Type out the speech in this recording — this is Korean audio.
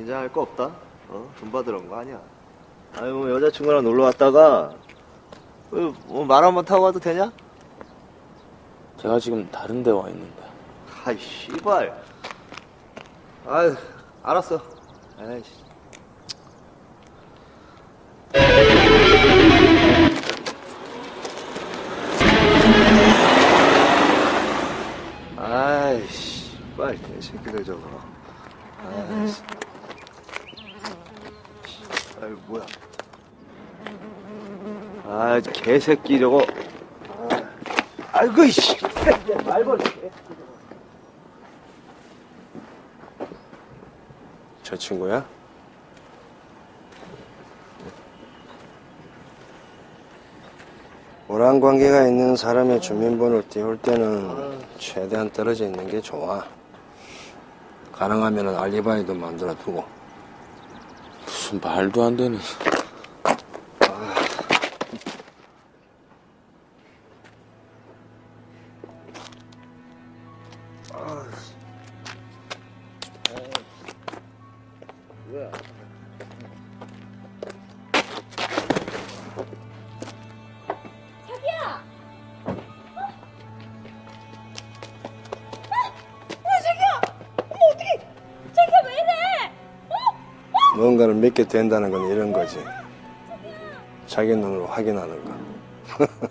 긴장할 거 없다. 어? 돈 받으러 온 거 아니야. 아유, 뭐 여자친구랑 놀러 왔다가 어, 뭐말 한번 타고 가도 되냐? 제가 지금 다른 데 와 있는데. 아이, 씨발. 아유, 알았어. 아이씨. 아이씨, 빨리 개새끼들 저거. 아이씨. 뭐야. 아, 개새끼 저거. 아, 아이고, 이씨. 말벌. 저 친구야? 오란 관계가 있는 사람의 주민번호를 띄울 때는 최대한 떨어져 있는 게 좋아. 가능하면 알리바이도 만들어 두고. 무슨 말도 안 되는. 뭔가를 믿게 된다는 건 이런 거지. 자기 눈으로 확인하는 거.